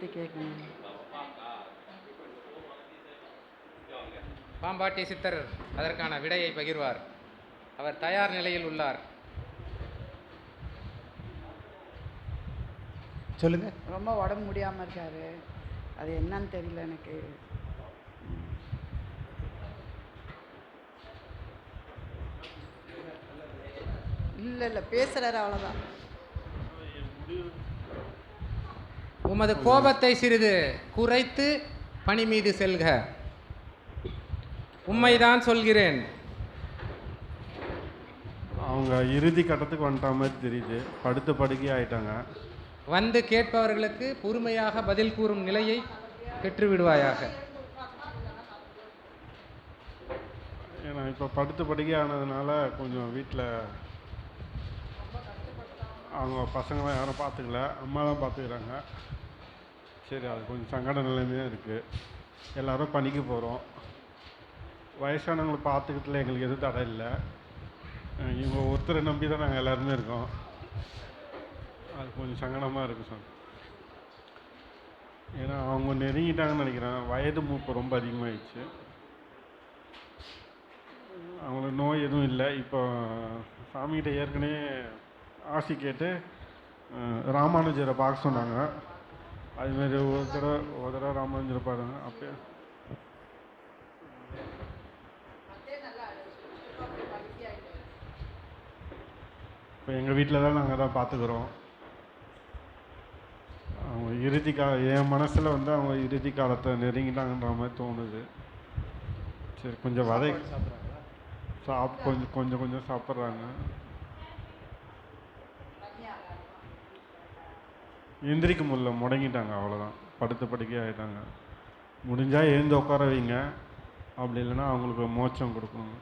என்னத்தை கேட்கணும். பாம்பாட்டி சித்தர் அதற்கான விடையை பகிர்வார். அவர் தயார் நிலையில் உள்ளார். சொல்லுங்க. ரொம்ப உடம்பு முடியாமல் இருக்காரு. அது என்னன்னு தெரியல எனக்கு. இல்லை இல்லை பேசுகிறாரு அவ்வளோதான் உமது கோபத்தை சிறிது குறைத்து பணி மீது செல்க. உண்மைதான் சொல்கிறேன். அவங்க இறுதி கட்டத்துக்கு வந்துட்ட மாதிரி தெரியுது. படுத்த படுக்கை ஆயிட்டாங்க. வந்து கேட்பவர்களுக்கு பொறுமையாக பதில் கூறும் நிலையை பெற்று விடுவாயாக ஏன்னா இப்போ படுத்த படுக்கை ஆனதுனால கொஞ்சம் வீட்டில் அவங்க பசங்களாம் யாரும் பார்த்துக்கல. அம்மா தான் பார்த்துக்கிறாங்க. சரி அது கொஞ்சம் சங்கட நிலைமையாக இருக்குது எல்லோரும் பணிக்கு போகிறோம் வயசானவங்களை பார்த்துக்கிறதுல எங்களுக்கு எதுவும் தடை இல்லை. இவங்க ஒருத்தரை நம்பி தான் நாங்கள் எல்லாருமே இருக்கோம். அது கொஞ்சம் சங்கடமாக இருக்குது சார் ஏன்னா அவங்க நெருங்கிட்டாங்கன்னு நினைக்கிறேன். வயது மூப்பு ரொம்ப அதிகமாகிடுச்சு அவங்களுக்கு நோய் எதுவும் இல்லை. இப்போ சாமிகிட்ட ஏற்கனவே ஆசி கேட்டு ராமானுஜரை பார்க்க சொன்னாங்க. அதுமாரி ஒரு தடவை ஒரு தடவை ராமானுஜரை பாருங்க. அப்பயே இப்போ எங்கள் வீட்டில் தான் நாங்கள் தான் பார்த்துக்குறோம் அவங்க இறுதி கா என் மனசில் வந்து அவங்க இறுதி காலத்தை நெருங்கிட்டாங்கன்ற மாதிரி தோணுது. சரி கொஞ்சம் வதை சாப் கொஞ்சம் கொஞ்சம் கொஞ்சம் சாப்பிட்றாங்க. எந்திரிக்க முடியல முடங்கிட்டாங்க அவ்வளோதான் படுத்த படுக்கை ஆகிட்டாங்க முடிஞ்சால் எழுந்து உட்கார வைங்க. அப்படி இல்லைன்னா அவங்களுக்கு மோட்சம் கொடுக்கணும்.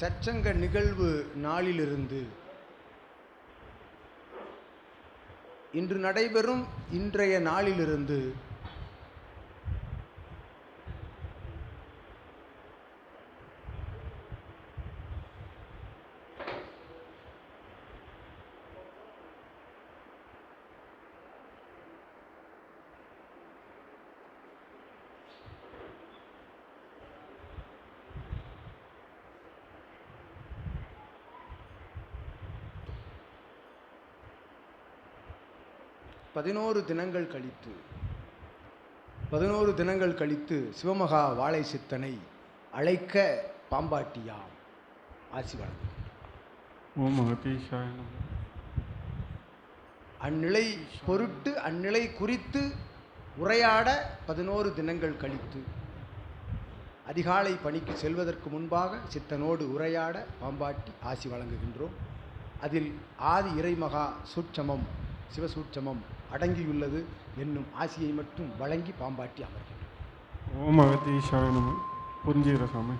சச்சங்க நிகழ்வு நாளிலிருந்து இன்று நடைபெறும் இன்றைய நாளிலிருந்து பதினோரு தினங்கள் கழித்து பதினோரு தினங்கள் கழித்து சிவமகா வாழை சித்தனை அழைக்க பாம்பாட்டியாம். ஆசி வழங்கும். ஓம் அந்நிலை பொருட்டு அந்நிலை குறித்து உரையாட பதினோரு தினங்கள் கழித்து அதிகாலை பணிக்கு செல்வதற்கு முன்பாக சித்தனோடு உரையாட பாம்பாட்டி ஆசி வழங்குகின்றோம். அதில் ஆதி இறைமகா சூட்சமம் சிவசூட்சமம் அடங்கியுள்ளது என்னும் ஆசியை மட்டும் வழங்கி பாம்பாட்டி அமர்கின்றோம் ஓம் மகதீஷாய நம. சாமி.